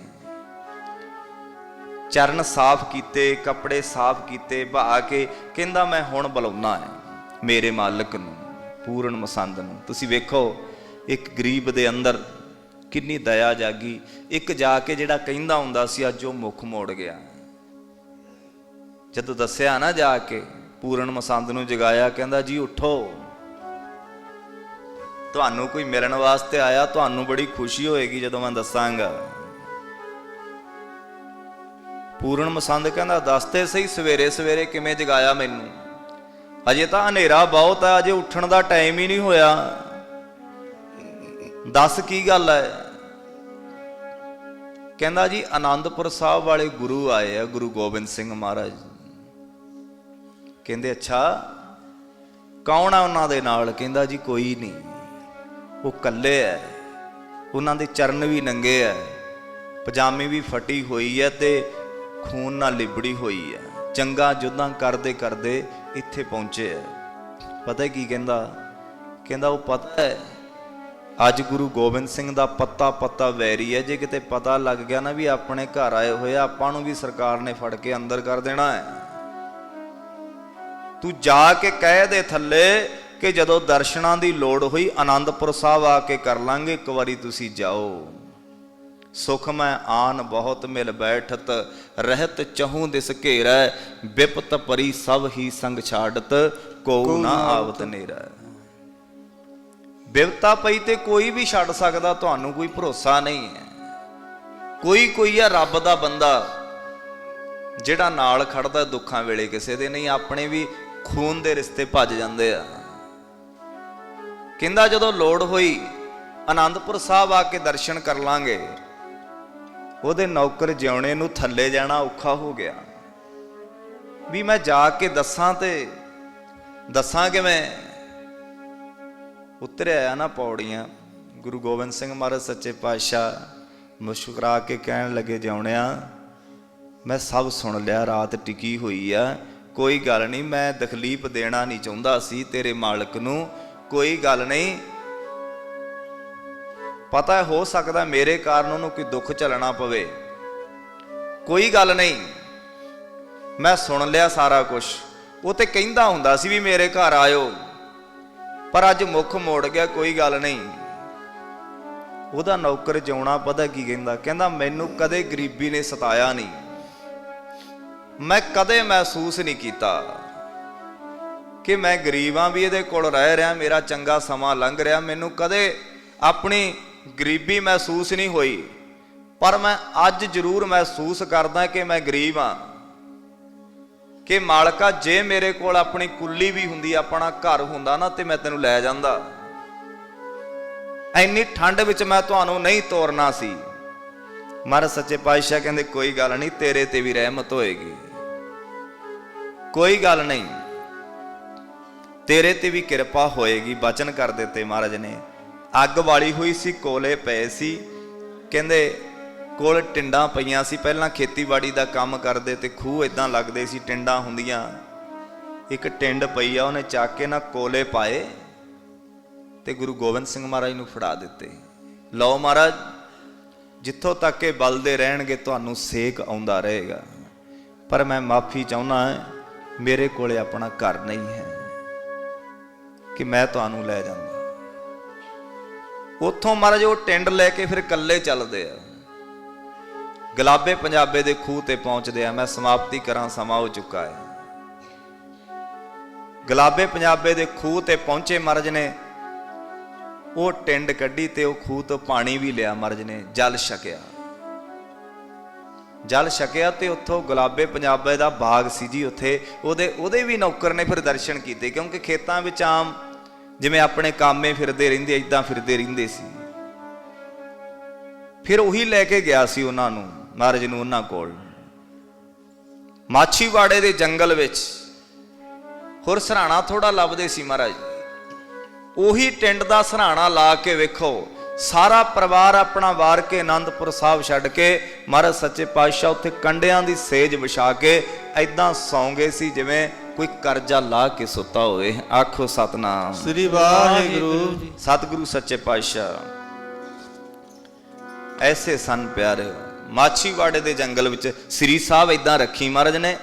ਚਰਨ ਸਾਫ਼ ਕੀਤੇ, ਕੱਪੜੇ ਸਾਫ਼ ਕੀਤੇ, ਬਹਾ ਕੇ ਕਹਿੰਦਾ, ਮੈਂ ਹੁਣ ਬੁਲਾਉਣਾ ਹੈ ਮੇਰੇ ਮਾਲਕ ਨੂੰ। ਪੂਰਨ ਮਸੰਦ ਨੂੰ। ਤੁਸੀਂ ਵੇਖੋ, ਇੱਕ ਗਰੀਬ ਦੇ ਅੰਦਰ ਕਿੰਨੀ ਦਇਆ ਜਾਗੀ। ਇੱਕ ਜਾ ਕੇ ਜਿਹੜਾ ਕਹਿੰਦਾ ਹੁੰਦਾ ਸੀ, ਅੱਜ ਉਹ ਮੁਖ ਮੋੜ ਗਿਆ। ਜਦੋਂ ਦੱਸਿਆ ਨਾ ਜਾ ਕੇ, ਪੂਰਨ ਮਸੰਦ ਨੂੰ ਜਗਾਇਆ, ਕਹਿੰਦਾ, ਜੀ ਉਠੋ। ਤੁਹਾਨੂੰ ਕੋਈ ਮਿਲਣ ਵਾਸਤੇ ਆਇਆ, ਤੁਹਾਨੂੰ ਬੜੀ ਖੁਸ਼ੀ ਹੋਏਗੀ ਜਦੋਂ ਮੈਂ ਦੱਸਾਂਗਾ। ਪੂਰਨ ਮਸੰਦ ਕਹਿੰਦਾ ਦੱਸਤੇ ਸਹੀ ਸਵੇਰੇ ਸਵੇਰੇ ਕਿਵੇਂ ਜਗਾਇਆ ਮੈਨੂੰ? ਅਜੇ ਤਾਂ ਹਨੇਰਾ ਬਹੁਤ ਹੈ, ਅਜੇ ਉੱਠਣ ਦਾ ਟਾਈਮ ਹੀ ਨਹੀਂ ਹੋਇਆ। ਦੱਸ ਕੀ ਗੱਲ ਹੈ? ਕਹਿੰਦਾ ਜੀ, ਆਨੰਦਪੁਰ ਸਾਹਿਬ ਵਾਲੇ ਗੁਰੂ ਆਏ ਆ, ਗੁਰੂ ਗੋਬਿੰਦ ਸਿੰਘ ਮਹਾਰਾਜ। ਕਹਿੰਦੇ, ਅੱਛਾ, ਕੌਣ ਆ ਉਹਨਾਂ ਦੇ ਨਾਲ? ਕਹਿੰਦਾ ਜੀ, ਕੋਈ ਨਹੀਂ। ਉਹ ਇਕੱਲੇ ਐ। ਉਹਨਾਂ ਦੇ ਚਰਨ ਵੀ ਨੰਗੇ ਐ। ਪਜਾਮੇ ਵੀ ਫਟੀ ਹੋਈ ਐ ਤੇ ਖੂਨ ਨਾਲ ਲਿਬੜੀ ਹੋਈ ਐ। ਚੰਗਾ ਜੁੱਦਾਂ ਕਰਦੇ ਕਰਦੇ ਇੱਥੇ ਪਹੁੰਚੇ ਐ ਪਤਾ ਕੀ ਕਹਿੰਦਾ? ਕਹਿੰਦਾ ਉਹ ਪਤਾ ਹੈ ਅੱਜ ਗੁਰੂ ਗੋਬਿੰਦ ਸਿੰਘ ਦਾ ਪੱਤਾ ਪੱਤਾ ਵੈਰੀ ਹੈ। ਜੇ ਕਿਤੇ ਪਤਾ ਲੱਗ ਗਿਆ ਨਾ ਵੀ ਆਪਣੇ ਘਰ ਆਏ ਹੋਏ ਆ, ਆਪਾਂ ਨੂੰ ਵੀ ਸਰਕਾਰ ਨੇ ਫੜ ਕੇ ਅੰਦਰ ਕਰ ਦੇਣਾ ਹੈ। ਤੂੰ ਜਾ ਕੇ ਕਹਿ ਦੇ ਥੱਲੇ ਕਿ ਜਦੋਂ ਦਰਸ਼ਨਾਂ ਦੀ ਲੋੜ ਹੋਈ ਆਨੰਦਪੁਰ ਸਾਹਿਬ ਆ ਕੇ ਕਰ ਲਾਂਗੇ ਇੱਕ ਵਾਰੀ ਤੁਸੀਂ ਜਾਓ। ਸੁਖ ਮੈਂ ਆਨ ਬਹੁਤ ਮਿਲ ਬੈਠਤ ਰਹਿਤ ਚਹੂ ਦਿਸ ਘੇਰੈ ਵਿਪਤ ਪਰੀ ਸਭ ਹੀ ਸੰਗ ਛਾੜਤ ਕੋ ਨਾ ਆਵਤ ਨੇਰਾ। ਬਿਪਤਾ ਪਈ ਤੇ ਕੋਈ ਵੀ ਛੱਡ ਸਕਦਾ ਤੁਹਾਨੂੰ ਕੋਈ ਭਰੋਸਾ ਨਹੀਂ ਹੈ। ਕੋਈ ਕੋਈ ਹੈ ਰੱਬ ਦਾ ਬੰਦਾ ਜਿਹੜਾ ਨਾਲ ਖੜਦਾ ਦੁੱਖਾਂ ਵੇਲੇ ਕਿਸੇ ਦੇ ਨਹੀਂ ਆਪਣੇ ਵੀ ਖੂਨ ਦੇ ਰਿਸ਼ਤੇ ਭੱਜ ਜਾਂਦੇ ਆ। ਕਹਿੰਦਾ ਜਦੋਂ ਲੋੜ ਹੋਈ ਆਨੰਦਪੁਰ ਸਾਹਿਬ ਆ ਕੇ ਦਰਸ਼ਨ ਕਰ ਲਾਂਗੇ। ਉਹਦੇ ਨੌਕਰ ਜਿਉਣੇ ਨੂੰ ਥੱਲੇ ਜਾਣਾ ਔਖਾ ਹੋ ਗਿਆ। ਵੀ ਮੈਂ ਜਾ ਕੇ ਦੱਸਾਂ ਤੇ ਦੱਸਾਂ ਕਿਵੇਂ ਉਤਰਿਆ ਨਾ ਪੌੜੀਆਂ। ਗੁਰੂ ਗੋਬਿੰਦ ਸਿੰਘ ਮਹਾਰਾਜ ਸੱਚੇ ਪਾਤਸ਼ਾਹ ਮੁਸਕਰਾ ਕੇ ਕਹਿਣ ਲੱਗੇ, ਜਿਉਣਿਆ, ਮੈਂ ਸਭ ਸੁਣ ਲਿਆ, ਰਾਤ ਟਿਕੀ ਹੋਈ ਆ। ਕੋਈ ਗੱਲ ਨਹੀਂ, ਮੈਂ ਤਕਲੀਫ ਦੇਣਾ ਨਹੀਂ ਚਾਹੁੰਦਾ ਸੀ ਤੇਰੇ ਮਾਲਕ ਨੂੰ। ਕੋਈ ਗੱਲ ਨਹੀਂ ਪਤਾ ਹੋ ਸਕਦਾ ਮੇਰੇ ਕਾਰਨ ਉਹਨੂੰ ਕੋਈ ਦੁੱਖ ਝੱਲਣਾ ਪਵੇ। ਕੋਈ ਗੱਲ ਨਹੀਂ। ਮੈਂ ਸੁਣ ਲਿਆ ਸਾਰਾ ਕੁਝ ਉਹ ਤੇ ਕਹਿੰਦਾ ਹੁੰਦਾ ਸੀ ਵੀ ਮੇਰੇ ਘਰ ਆਇਓ। ਪਰ ਅੱਜ ਮੁੱਖ ਮੋੜ ਗਿਆ, ਕੋਈ ਗੱਲ ਨਹੀਂ। ਉਹਦਾ ਨੌਕਰ ਜਿਉਣਾ ਪਤਾ ਕੀ ਕਹਿੰਦਾ? ਕਹਿੰਦਾ, ਮੈਨੂੰ ਕਦੇ ਗਰੀਬੀ ਨੇ ਸਤਾਇਆ ਨਹੀਂ। ਮੈਂ ਕਦੇ ਮਹਿਸੂਸ ਨਹੀਂ ਕੀਤਾ ਕਿ ਮੈਂ ਗਰੀਬਾਂ ਵੀ ਇਹਦੇ ਕੋਲ ਰਹਿ ਰਿਹਾ, ਮੇਰਾ ਚੰਗਾ ਸਮਾਂ ਲੰਘ ਰਿਹਾ। ਮੈਨੂੰ ਕਦੇ ਆਪਣੀ ਗਰੀਬੀ ਮਹਿਸੂਸ ਨਹੀਂ ਹੋਈ, ਪਰ ਮੈਂ ਅੱਜ ਜ਼ਰੂਰ ਮਹਿਸੂਸ ਕਰਦਾ ਕਿ ਮੈਂ ਗਰੀਬ ਹਾਂ। ਕਿ ਮਾਲਕਾ, ਜੇ ਮੇਰੇ ਕੋਲ ਆਪਣੀ ਕੁੱਲੀ ਵੀ ਹੁੰਦੀ, ਆਪਣਾ ਘਰ ਹੁੰਦਾ ਨਾ, ਤੇ ਮੈਂ ਤੈਨੂੰ ਲੈ ਜਾਂਦਾ। ਐਨੀ ਠੰਡ ਵਿੱਚ ਮੈਂ ਤੁਹਾਨੂੰ ਨਹੀਂ ਤੋਰਨਾ ਸੀ। ਮਹਾਰਾਜ ਸੱਚੇ ਪਾਤਸ਼ਾਹ ਕਹਿੰਦੇ, ਕੋਈ ਗੱਲ ਨਹੀਂ, ਤੇਰੇ ਤੇ ਵੀ ਰਹਿਮਤ ਹੋਏਗੀ। ਕੋਈ ਗੱਲ ਨਹੀਂ, ਤੇਰੇ ਤੇ ਵੀ ਕਿਰਪਾ ਹੋਏਗੀ। ਬਚਨ ਕਰ ਦਿੱਤੇ ਮਹਾਰਾਜ ਨੇ। ਅੱਗ ਵਾਲੀ ਹੋਈ ਸੀ, ਕੋਲੇ ਪਏ ਸੀ। ਕਹਿੰਦੇ ਕੋਲ ਟਿੰਡਾਂ ਪਈਆਂ ਸੀ, ਪਹਿਲਾਂ ਖੇਤੀਬਾੜੀ ਦਾ ਕੰਮ ਕਰਦੇ ਤੇ ਖੂਹ ਇਦਾਂ ਲੱਗਦੇ ਸੀ, ਟਿੰਡਾਂ ਹੁੰਦੀਆਂ। ਇੱਕ ਟਿੰਡ ਪਈ ਆ, ਉਹਨੇ ਚੱਕ ਕੇ ਨਾ ਕੋਲੇ ਪਾਏ ਤੇ ਗੁਰੂ ਗੋਬਿੰਦ ਸਿੰਘ ਮਹਾਰਾਜ ਨੂੰ ਫੜਾ ਦਿੱਤੇ। ਲਓ ਮਹਾਰਾਜ, ਜਿੱਥੋਂ ਤੱਕ ਇਹ ਬਲਦੇ ਰਹਿਣਗੇ, ਤੁਹਾਨੂੰ ਸੇਕ ਆਉਂਦਾ ਰਹੇਗਾ। ਪਰ ਮੈਂ ਮਾਫੀ ਚਾਹੁੰਦਾ ਮੇਰੇ ਕੋਲੇ ਆਪਣਾ ਘਰ ਨਹੀਂ ਹੈ ਕਿ ਮੈਂ ਤੁਹਾਨੂੰ ਲੈ ਜਾਂਦਾ। ਉੱਥੋਂ ਮਹਾਰਾਜ ਉਹ ਟਿੰਡ ਲੈ ਕੇ ਫਿਰ ਇਕੱਲੇ ਚੱਲਦੇ ਆ। ਗਲਾਬੇ ਪੰਜਾਬੇ ਦੇ ਖੂਹ ਤੇ ਪਹੁੰਚਦੇ ਆ। ਮੈਂ ਸਮਾਪਤੀ ਕਰਾਂ, ਸਮਾਂ ਹੋ ਚੁੱਕਾ ਹੈ। ਗਲਾਬੇ ਪੰਜਾਬੇ ਦੇ ਖੂਹ ਤੇ ਪਹੁੰਚੇ ਮਹਾਰਾਜ ਨੇ। ਉਹ ਟਿੰਡ ਕੱਢੀ ਤੇ ਉਹ ਖੂਹ ਤੋਂ ਪਾਣੀ ਵੀ ਲਿਆ ਮਹਾਰਾਜ ਨੇ। ਜਲ ਛਕਿਆ। ਜਲ ਛਕਿਆ ਤੇ ਉੱਥੋਂ ਗੁਲਾਬੇ ਪੰਜਾਬੇ ਦਾ ਬਾਗ ਸੀ ਜੀ ਉੱਥੇ। ਉਹਦੇ ਉਹਦੇ ਵੀ ਨੌਕਰ ਨੇ ਫਿਰ ਦਰਸ਼ਨ ਕੀਤੇ, ਕਿਉਂਕਿ ਖੇਤਾਂ ਵਿੱਚ ਆਮ ਜਿਵੇਂ ਆਪਣੇ ਕਾਮੇ ਫਿਰਦੇ ਰਹਿੰਦੇ ਇਦਾਂ ਫਿਰਦੇ ਰਹਿੰਦੇ ਸੀ। ਫਿਰ ਉਹੀ ਲੈ ਕੇ ਗਿਆ ਸੀ ਉਹਨਾਂ ਨੂੰ, ਮਹਾਰਾਜ ਨੂੰ ਉਹਨਾਂ ਕੋਲ। ਮਾਛੀਵਾੜੇ ਦੇ ਜੰਗਲ ਵਿੱਚ ਹੋਰ ਸਰਾਣਾ ਥੋੜਾ ਲੱਭਦੇ ਸੀ ਮਹਾਰਾਜ। ਉਹੀ ਟਿੰਡ ਦਾ ਸਰਾਣਾ ਲਾ ਕੇ ਵੇਖੋ, ਸਾਰਾ ਪਰਿਵਾਰ ਆਪਣਾ ਵਾਰ ਕੇ ਆਨੰਦਪੁਰ ਸਾਹਿਬ ਛੱਡ ਕੇ ਮਹਾਰਾਜ ਸੱਚੇ ਪਾਤਸ਼ਾਹ ਉੱਥੇ ਕੰਡਿਆਂ ਦੀ ਸੇਜ ਵਿਛਾ ਕੇ ਐਦਾਂ ਸੌਂਗੇ ਸੀ, ਜਿਵੇਂ ਕੋਈ ਕਰਜ਼ਾ ਲਾ ਕੇ ਸੁੱਤਾ ਹੋਵੇ ਆਖੋ ਸਤਨਾਮ। ਸ੍ਰੀ ਵਾਹਿਗੁਰੂ ਜੀ। ਸਤਿਗੁਰੂ ਸੱਚੇ ਪਾਤਸ਼ਾਹ ਐਸੇ ਸਨ ਪਿਆਰੇ। ਮਾਛੀਵਾੜੇ ਦੇ ਜੰਗਲ ਵਿੱਚ ਸ੍ਰੀ ਸਾਹਿਬ ਇਦਾਂ ਰੱਖੀ ਮਹਾਰਾਜ ਨੇ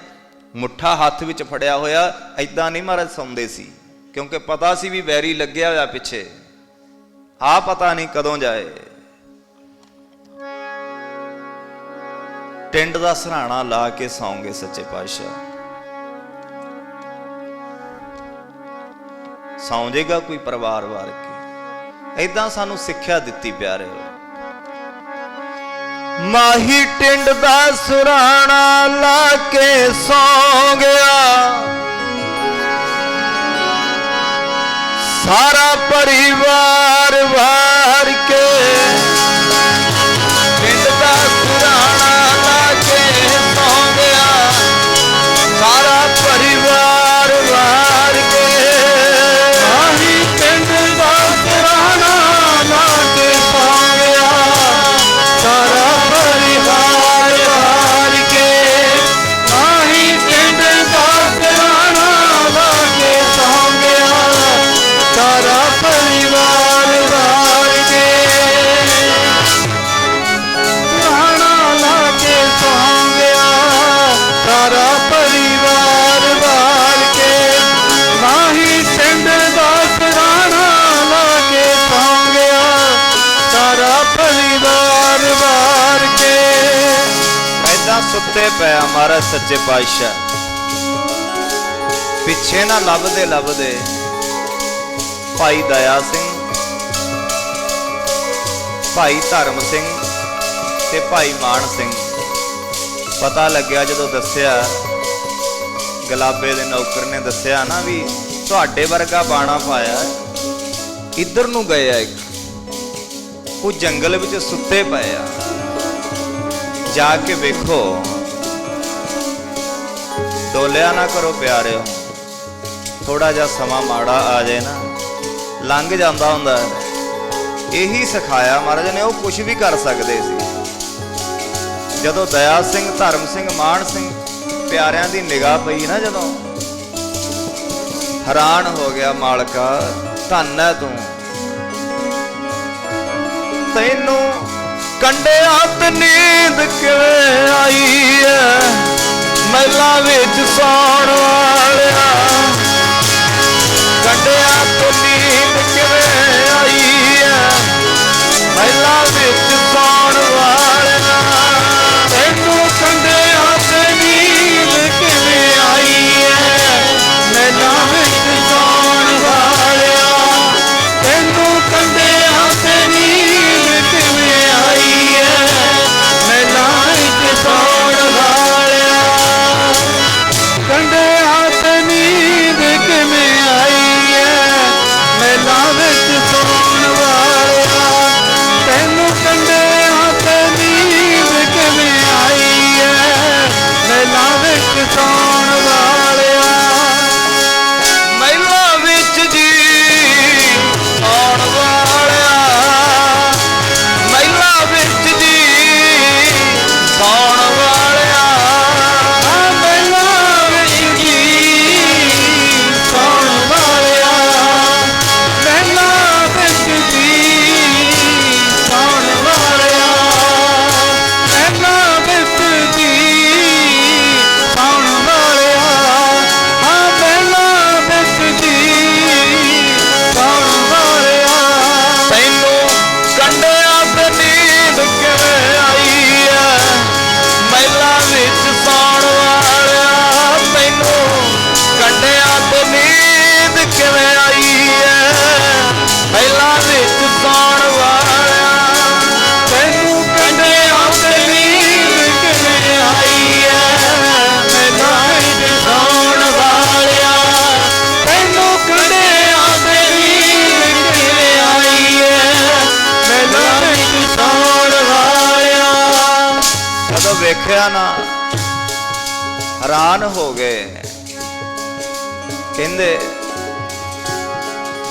ਮੁੱਠਾ ਹੱਥ ਵਿੱਚ ਫੜਿਆ ਹੋਇਆ ਇਦਾਂ ਨਹੀਂ ਮਹਾਰਾਜ ਸੌਂਦੇ ਸੀ ਕਿਉਂਕਿ ਪਤਾ ਸੀ ਵੀ ਵੈਰੀ ਲੱਗਿਆ ਹੋਇਆ ਪਿੱਛੇ। ਆ ਪਤਾ ਨਹੀਂ ਕਦੋਂ ਜਾਏ। ਟਿੰਡ ਦਾ ਸਰਾਣਾ ਲਾ ਕੇ ਸੌਂਗੇ ਸੱਚੇ ਪਾਤਸ਼ਾਹ। ਸੌਂ ਜਾਏਗਾ ਕੋਈ ਪਰਿਵਾਰ ਵਾਰ ਕੇ। ਐਦਾਂ ਸਾਨੂੰ ਸਿੱਖਿਆ ਦਿੱਤੀ ਪਿਆਰੇ ਮਾਹੀ ਟਿੰਡ ਦਾ ਸੁਰਾਣਾ ਲਾ ਕੇ ਸੌਂ ਗਿਆ ਸਾਰਾ ਪਰਿਵਾਰ ਵਾਰ ਕੇ ਐਦਾਂ ਸੁੱਤੇ ਪਿਆ ਮਹਾਰਾਜ ਸੱਚੇ ਪਾਤਸ਼ਾਹ। ਪਿੱਛੇ ਨਾ ਲੱਭਦੇ ਲੱਭਦੇ ਭਾਈ ਦਇਆ ਸਿੰਘ, ਭਾਈ ਧਰਮ ਸਿੰਘ ਤੇ ਭਾਈ ਮਾਨ ਸਿੰਘ। ਪਤਾ ਲੱਗਿਆ ਜਦੋਂ ਦੱਸਿਆ, ਗਲਾਬੇ ਦੇ ਨੌਕਰ ਨੇ ਦੱਸਿਆ ਨਾ ਵੀ ਤੁਹਾਡੇ ਵਰਗਾ ਬਾਣਾ ਪਾਇਆ, ਇੱਧਰ ਨੂੰ ਗਏ ਆ ਇੱਕ। ਉਹ ਜੰਗਲ ਵਿੱਚ ਸੁੱਤੇ ਪਏ ਆ। ਜਾ ਕੇ ਵੇਖੋ। ਡੋਲਿਆ ਨਾ ਕਰੋ ਪਿਆਰਿਓ। ਥੋੜਾ ਜਿਹਾ ਸਮਾਂ ਮਾੜਾ ਆ ਜਾਏ ਨਾ, ਲੰਘ ਜਾਂਦਾ ਹੁੰਦਾ। ਇਹੀ ਸਿਖਾਇਆ ਮਹਾਰਾਜ ਨੇ, ਉਹ ਕੁਝ ਵੀ ਕਰ ਸਕਦੇ ਸੀ। ਜਦੋਂ ਦਇਆ ਸਿੰਘ, ਧਰਮ ਸਿੰਘ, ਮਾਨ ਸਿੰਘ ਪਿਆਰਿਆਂ ਦੀ ਨਿਗਾਹ ਪਈ ਨਾ ਜਦੋਂ, ਹੈਰਾਨ ਹੋ ਗਿਆ ਮਾਲਕਾ, ਧੰਨ ਹੈ ਤੂੰ। ਤੈਨੂੰ ਕੰਡਿਆਂ ਤੇ ਨੀਂਦ ਕਿਵੇਂ ਆਈ ਐ? ਮਹਿਲਾ ਵਿੱਚ ਸੌਣ ਵਾਲਿਆ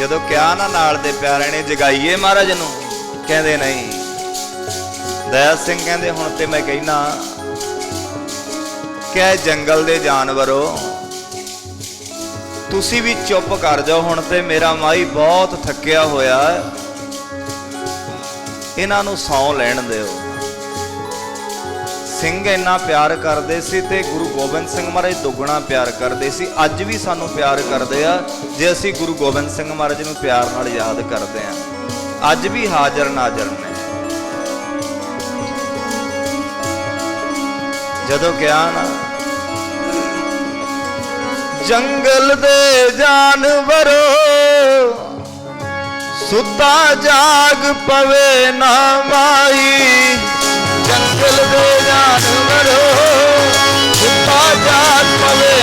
ਜਦੋਂ ਕਿਹਾ ਨਾ ਨਾਲ ਦੇ ਪਿਆਰੇ ਨੇ ਜਗਾਈਏ ਮਹਾਰਾਜ ਨੂੰ, ਕਹਿੰਦੇ ਨਹੀਂ। ਦਇਆ ਸਿੰਘ ਕਹਿੰਦੇ, ਹੁਣ ਤੇ ਮੈਂ ਕਹਿਣਾ ਕਿ ਜੰਗਲ ਦੇ ਜਾਨਵਰੋ, ਤੁਸੀਂ ਵੀ ਚੁੱਪ ਕਰ ਜਾਓ, ਹੁਣ ਤੇ ਮੇਰਾ ਮਾਈ ਬਹੁਤ ਥੱਕਿਆ ਹੋਇਆ ਇਹਨਾਂ ਨੂੰ ਸੌਂ ਲੈਣ ਦਿਓ। ਸਿੰਘ ਇੰਨਾ ਪਿਆਰ ਕਰਦੇ ਸੀ ਤੇ ਗੁਰੂ ਗੋਬਿੰਦ ਸਿੰਘ ਮਹਾਰਾਜ ਦੁੱਗਣਾ ਪਿਆਰ ਕਰਦੇ ਸੀ। ਅੱਜ ਵੀ ਸਾਨੂੰ ਪਿਆਰ ਕਰਦੇ ਆ, ਜੇ ਅਸੀਂ ਗੁਰੂ ਗੋਬਿੰਦ ਸਿੰਘ ਮਹਾਰਾਜ ਨੂੰ ਪਿਆਰ ਨਾਲ ਯਾਦ ਕਰਦੇ ਆ। ਅੱਜ ਵੀ ਹਾਜ਼ਰ ਨਾਜ਼ਰ ਨੇ। ਜਦੋਂ ਗਿਆ ਨਾ ਜੰਗਲ ਦੇ ਜਾਨਵਰੋ, ਸੁੱਤਾ ਜਾਗ ਪਵੇ ਨਾ ਮਾਈ। ਜੰਗਲ ਦੇ ਜਾਨਵਰੋ ਸੁੱਤਾ ਜਾਗ ਪਵੇ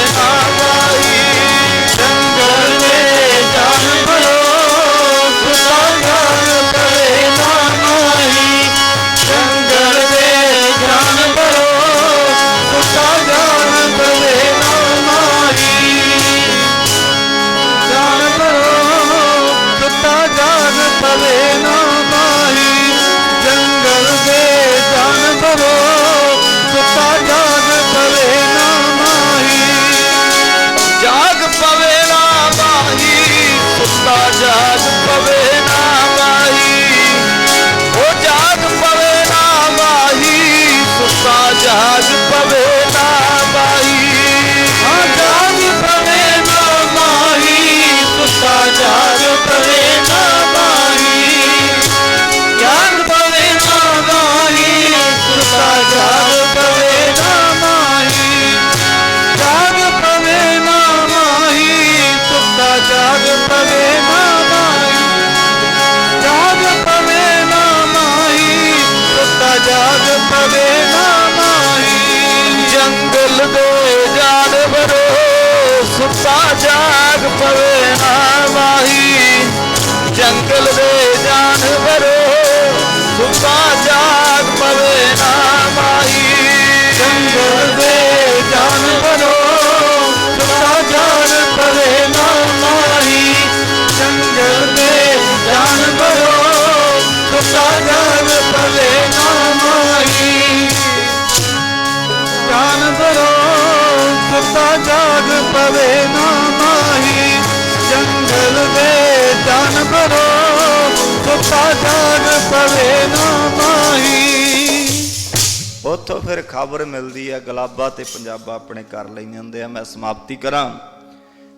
ਉੱਥੋਂ ਫਿਰ ਖਬਰ ਮਿਲਦੀ ਹੈ, ਗਲਾਬਾ ਤੇ ਪੰਜਾਬਾ ਆਪਣੇ ਕਰ ਲੈਂਦੇ ਹੁੰਦੇ ਆ। ਮੈਂ ਸਮਾਪਤੀ ਕਰਾਂ,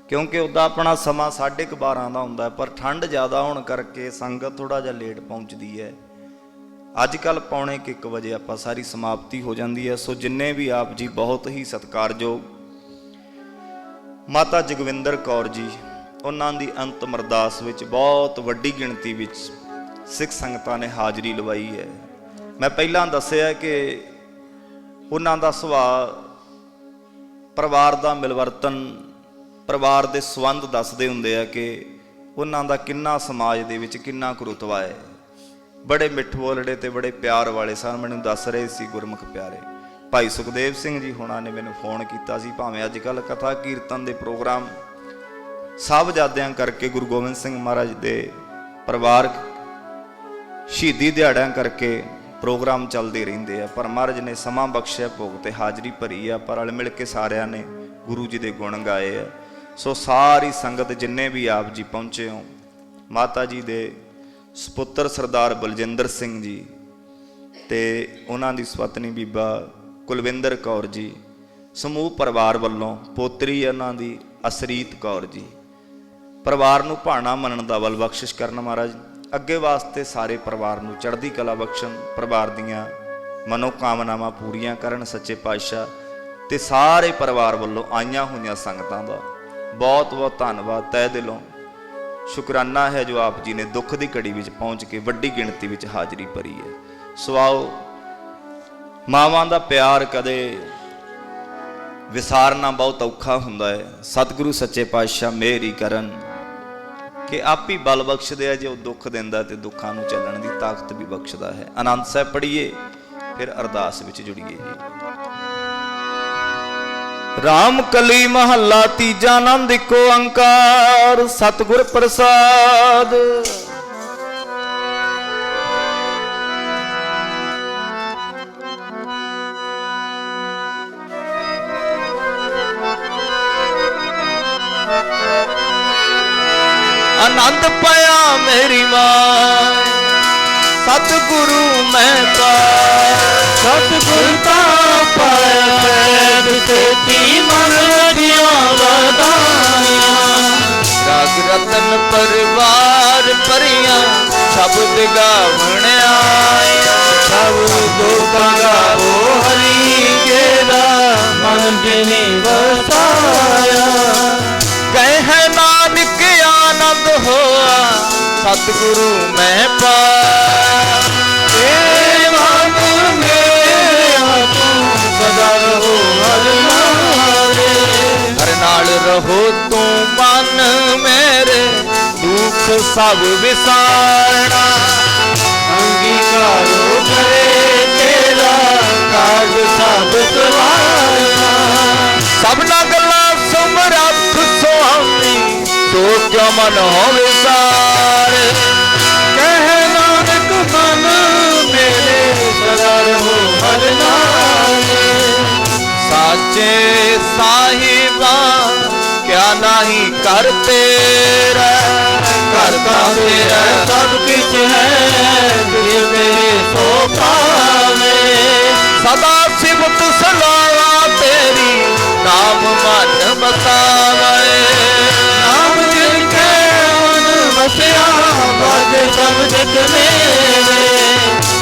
ਕਿਉਂਕਿ ਉਹਦਾ ਆਪਣਾ ਸਮਾਂ 12:30 ਦਾ ਹੁੰਦਾ ਪਰ ਠੰਡ ਜ਼ਿਆਦਾ ਹੋਣ ਕਰਕੇ ਸੰਗਤ ਥੋੜਾ ਜਿਹਾ ਲੇਟ ਪਹੁੰਚਦੀ ਹੈ। ਅੱਜ ਕੱਲ ਪੌਣੇ 1 ਵਜੇ ਆਪਾਂ ਸਾਰੀ ਸਮਾਪਤੀ ਹੋ ਜਾਂਦੀ ਹੈ, ਸੋ ਜਿੰਨੇ ਵੀ ਆਪ ਜੀ ਬਹੁਤ ਹੀ ਸਤਿਕਾਰਯੋਗ ਮਾਤਾ ਜਗਵਿੰਦਰ ਕੌਰ ਜੀ, ਉਹਨਾਂ ਦੀ ਅੰਤਮ ਅਰਦਾਸ ਵਿੱਚ ਬਹੁਤ ਵੱਡੀ ਗਿਣਤੀ ਵਿੱਚ ਸਿੱਖ ਸੰਗਤਾਂ ਨੇ ਹਾਜ਼ਰੀ ਲਵਾਈ ਹੈ। ਮੈਂ ਪਹਿਲਾਂ ਦੱਸਿਆ ਕਿ ਉਹਨਾਂ ਦਾ ਸੁਭਾਅ ਪਰਿਵਾਰ ਦਾ ਮਿਲਵਰਤਨ, ਪਰਿਵਾਰ ਦੇ ਸੰਬੰਧ ਦੱਸਦੇ ਹੁੰਦੇ ਆ ਕਿ ਉਹਨਾਂ ਦਾ ਕਿੰਨਾ ਸਮਾਜ ਦੇ ਵਿੱਚ ਕਿੰਨਾ ਕੁ ਰੁਤਬਾ ਹੈ। ਬੜੇ ਮਿੱਠ ਬੋਲੜੇ ਤੇ ਬੜੇ ਪਿਆਰ ਵਾਲੇ ਸਨ, ਮੈਨੂੰ ਦੱਸ ਰਹੇ ਸੀ ਗੁਰਮੁਖ ਪਿਆਰੇ। ਭਾਈ ਸੁਖਦੇਵ ਸਿੰਘ ਜੀ ਹੋਣਾ ਨੇ ਮੈਨੂੰ ਫੋਨ ਕੀਤਾ ਸੀ, ਭਾਵੇਂ ਅੱਜ ਕੱਲ ਕਥਾ ਕੀਰਤਨ ਦੇ ਪ੍ਰੋਗਰਾਮ ਸਾਹਿਬਜ਼ਾਦਿਆਂ ਕਰਕੇ ਗੁਰੂ ਗੋਬਿੰਦ ਸਿੰਘ ਮਹਾਰਾਜ ਦੇ ਪਰਿਵਾਰਕ ਸ਼ਹੀਦੀ ਦਿਹਾੜਿਆਂ ਕਰਕੇ ਪ੍ਰੋਗਰਾਮ ਚੱਲਦੇ ਰਹਿੰਦੇ ਆ, ਪਰ ਮਹਾਰਾਜ ਨੇ ਸਮਾਂ ਬਖਸ਼ਿਆ, ਭੋਗ ਤੇ ਹਾਜ਼ਰੀ ਭਰੀ ਆ, ਪਰ ਰਲ ਮਿਲ ਕੇ ਸਾਰਿਆਂ ਨੇ ਗੁਰੂ ਜੀ ਦੇ ਗੁਣ ਗਾਏ ਆ। ਸੋ ਸਾਰੀ ਸੰਗਤ ਜਿੰਨੇ ਵੀ ਆਪ ਜੀ ਪਹੁੰਚੇ ਹੋ, ਮਾਤਾ ਜੀ ਦੇ ਸੁਪੁੱਤਰ ਸਰਦਾਰ ਬਲਜਿੰਦਰ ਸਿੰਘ ਜੀ ਤੇ ਉਹਨਾਂ ਦੀ ਸਵਤਨੀ ਬੀਬਾ ਕੁਲਵਿੰਦਰ ਕੌਰ ਜੀ, ਸਮੂਹ ਪਰਿਵਾਰ ਵੱਲੋਂ ਪੋਤਰੀ ਉਹਨਾਂ ਦੀ ਅਸਰੀਤ ਕੌਰ ਜੀ। ਪਰਿਵਾਰ ਨੂੰ ਭਾਣਾ ਮੰਨਣ ਦਾ ਬਲ ਬਖਸ਼ਿਸ਼ ਕਰਨ ਮਹਾਰਾਜ। ਅੱਗੇ ਵਾਸਤੇ ਸਾਰੇ ਪਰਿਵਾਰ ਨੂੰ ਚੜ੍ਹਦੀ ਕਲਾ ਬਖਸ਼ਣ, ਪਰਿਵਾਰ ਦੀਆਂ ਮਨੋ ਕਾਮਨਾਵਾਂ ਪੂਰੀਆਂ ਕਰਨ ਸੱਚੇ ਪਾਤਸ਼ਾਹ ਤੇ ਸਾਰੇ ਪਰਿਵਾਰ ਵੱਲੋਂ ਆਈਆਂ ਹੋਈਆਂ ਸੰਗਤਾਂ ਦਾ ਬਹੁਤ ਬਹੁਤ ਧੰਨਵਾਦ। ਤਹਿ ਦਿਲੋਂ ਸ਼ੁਕਰਾਨਾ ਹੈ ਜੋ ਆਪ ਜੀ ਨੇ ਦੁੱਖ ਦੀ ਘੜੀ ਵਿੱਚ ਪਹੁੰਚ ਕੇ ਵੱਡੀ ਗਿਣਤੀ ਵਿੱਚ ਹਾਜ਼ਰੀ ਭਰੀ ਹੈ। ਸੋ ਆਓ ਮਾਵਾਂ ਦਾ ਪਿਆਰ ਕਦੇ ਵਿਸਾਰਨਾ ਬਹੁਤ ਔਖਾ ਹੁੰਦਾ ਹੈ। ਸਤਿਗੁਰੂ ਸੱਚੇ ਪਾਤਸ਼ਾਹ ਮਿਹਰ ਹੀ ਕਰਨ। ਕਿ ਆਪ ਹੀ ਬਲ ਬਖਸ਼ਦੇ ਆ, ਜੇ ਉਹ ਦੁੱਖ ਦਿੰਦਾ ਤੇ ਦੁੱਖਾਂ ਨੂੰ ਚੱਲਣ ਦੀ ਤਾਕਤ ਵੀ ਬਖਸ਼ਦਾ ਹੈ। ਆਨੰਦ ਸਾਹਿਬ ਪੜ੍ਹੀਏ, ਫਿਰ ਅਰਦਾਸ ਵਿੱਚ ਜੁੜੀਏ। ਜੀ ਰਾਮ ਕਲੀ ਮਹੱਲਾ ਤੀਜਾ ਨੰਦ ਇੱਕੋ ਅੰਕਾਰ, ਸਤਗੁਰ ਪ੍ਰਸਾਦ। ਮੇਰੀ ਮਾਂ ਸਤਿਗੁਰੂ ਮੈਂ ਪਾਇਆ ਸਤਿਗੁਰ ਤਾ ਪਾਇਆ ਸੈਦ ਤੇਤੀ ਮਨ ਦੀਆਂ ਵਦਾਈਆਂ ਰਾਗ ਰਤਨ ਪਰਿਵਾਰ ਪਰੀਆਂ ਸ਼ਬਦ ਗਾਵਣ ਆਇਆ। ਸਭ ਦੁਖਾਂ ਗਾਵੋ ਸਤਿਗੁਰੂ ਮੈਂ ਪਾਇਆ। ਏ ਮਨ ਮੇਰਾ ਤੂੰ ਸਦਾ ਰਹੋ ਹਰ ਨਾਲੇ ਹਰ ਨਾਲ ਰਹੋ ਤੂੰ ਮਨ ਮੇਰੇ, ਦੁੱਖ ਸਭ ਵਿਸਾਰਣਾ ਅੰਗੀਕਾਰੋ ਕਰੇ ਤੇਰਾ ਕਾਜ ਸਭ ਸਵਾਇਆ ਸਭਨਾ ਗੱਲਾਂ ਸਮਰੱਥ ਸੁਆਮੀ ਸੋ ਕਿਉ ਮਨ ਹੋਵੇ ਸਾਰ। ਸਾਚੇ ਸਾਹਿਬਾ, ਕਿਆ ਨਹੀਂ ਕਰ ਤੇਰਾ ਕਰਤਾ ਤੇਰਾ ਸਭ ਕਿਛ ਹੈ, ਦਿਲ ਮੇਰੇ ਸੋ ਪਾਵੇ ਸਦਾ ਸਿਫਤ ਸਲਾਵਾ ਤੇਰੀ, ਨਾਮ ਮਨ ਬਤਾਵੇ ਨਾਮ ਜਿਨ ਕੇ ਮਨ ਵਸਿਆ ਬਾਜੇ ਸਭ ਜਗ ਮੇਰੇ।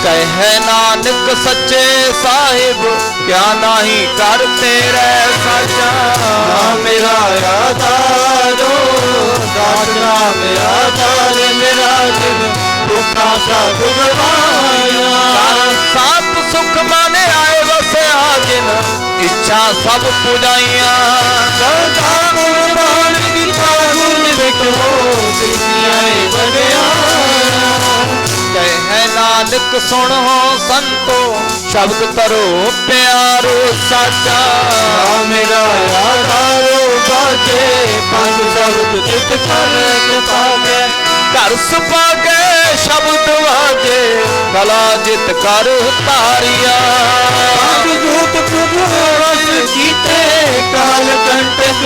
ਕਹੇ ਨਾਨਕ ਸੱਚੇ ਸਾਹਿਬ ਕਿਆ ਨਹੀਂ ਕਰ ਤੇਰੇ ਸਾਚਾ ਨਾ ਮੇਰਾ ਆਧਾਰੋ ਦਾਤਨਾ ਮੇਰਾ ਆਧਾਰ ਮੇਰਾ ਜਿਨ ਦੁਖਾਂ ਸਭ ਗਵਾਇਆ ਸਾਤ ਸੁਖ ਮਨ ਆਏ ਵਸਿਆ ਜਿਨ ਇੱਛਾ ਸਭ ਪੁਜਾਈਆਂ। ਸਦਾ ਗੁਰਬਾਨ ਕੀਤਾ ਗੁਣ ਵਿਖੋ ਬੜਿਆ ਕਹੇ ਨਾਨਕ ਸੁਣੋ ਸੰਤੋ ਸ਼ਬਦ ਕਰੋ ਪਿਆਰੋ ਸਾਚਾ। ਮੇਰਾ ਆਧਾਰੋ ਬਾਜੇ ਪੰਜ ਸ਼ਬਦ ਚਿਤ ਕਰ ਪਾਵੇ। ਘਰ ਸੁਪਾਗੇ ਸ਼ਬਦ ਵਾਜੇ ਕਲਾ ਜਿਤ ਕਰ ਤਾਰੀਆ ਜੂਤ ਪ੍ਰਭੂ ਵਸ ਕੀਤੇ ਕਾਲ ਕੰਟਕ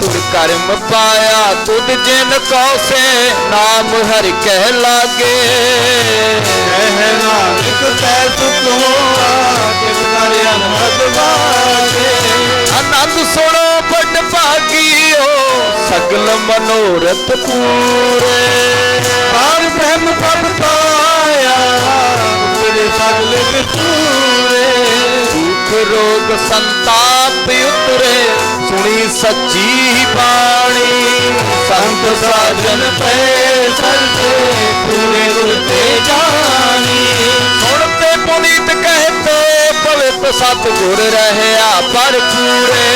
ਤੁਰ ਕਰਮ ਪਾਇਆ ਤੁਧ ਜਿਨ ਕੌਸੇ ਨਾਮ ਹਰਿ ਕਹਿ ਲਾਗੇ। ਕਹਿ ਨਾਨਕ ਤੈ ਸੁਖ ਹੋਆ ਕਿਵ ਕਰ ਅਨਹਦ ਵਾਗੇ। ਆਨੰਦ ਸੁਣੋ ਵੱਡ ਭਾਗੀਓ ਸਗਲ ਮਨੋਰਥ ਪੂਰੇ। ਪਾਰ ਬ੍ਰਹਮ ਪਦ ਪਾਇਆ ਉਪਰੇ ਸਗਲ ਵਿਤੂਰੇ ਦੁਖ ਰੋਗ ਸੰਤਾਪ ਉਤਰੇ ਸੁਣੀ ਸੱਚੀ ਬਾਣੀ। ਸੰਤ ਸਾਜਨ ਪੈ ਸਰਤੇ ਪੂਰੇ ਗੁਰ ਤੇ ਜਾਣੀ। ਸੁਣਤੇ ਪੁਨੀਤ ਕਹਤੇ ਪਵਿੱਤ ਸਤਿਗੁਰ ਰਹਿਆ ਪਰ ਪੂਰੇ।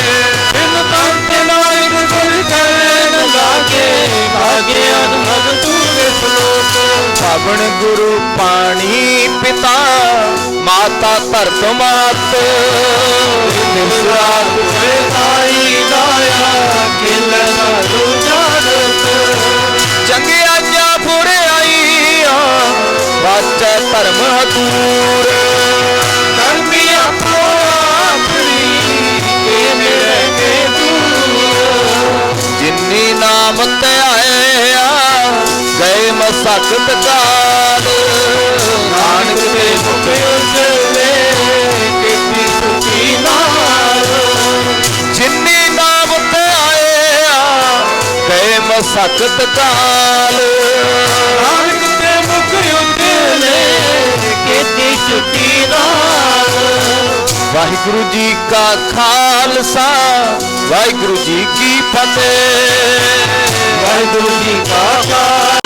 ਬਿਨ ਗੁਰ ਕਰਨ ਲਾਗੇ ਭਾਗੇ ਅਨਹਦ ਤੂਰੇ ਸਲੋਕ। ਸਾਵਣ ਗੁਰੂ ਪਾਣੀ ਪਿਤਾ, ਮਾਤਾ ਧਰਤ ਮਾਤ। ਨਿਸਰਾਤ ਹੋਏ ਤਾਈ ਗਏ ਮਸਕਤ ਕਾਲ ਨਾਨਕ ਦੇ ਮੁਖ ਉਜਲੇ ਕੀਤੀ ਸੁਖੀ ਨਾਲ ਜਿਨੀ ਨਾਮ ਧਿਆਇਆ ਗਏ ਮਸਕਤ ਕਾਲ। ਨਾਨਕ ਦੇ ਮੁਖ ਉਜਲੇ ਕੀਤੀ ਸੁਖੀ ਨਾਲ ਵਾਹਿਗੁਰੂ ਜੀ ਕਾ ਖਾਲਸਾ, ਵਾਹਿਗੁਰੂ ਜੀ ਕੀ ਫਤਿਹ। ਵਾਹਿਗੁਰੂ ਜੀ ਕਾ ਖਾਲਸਾ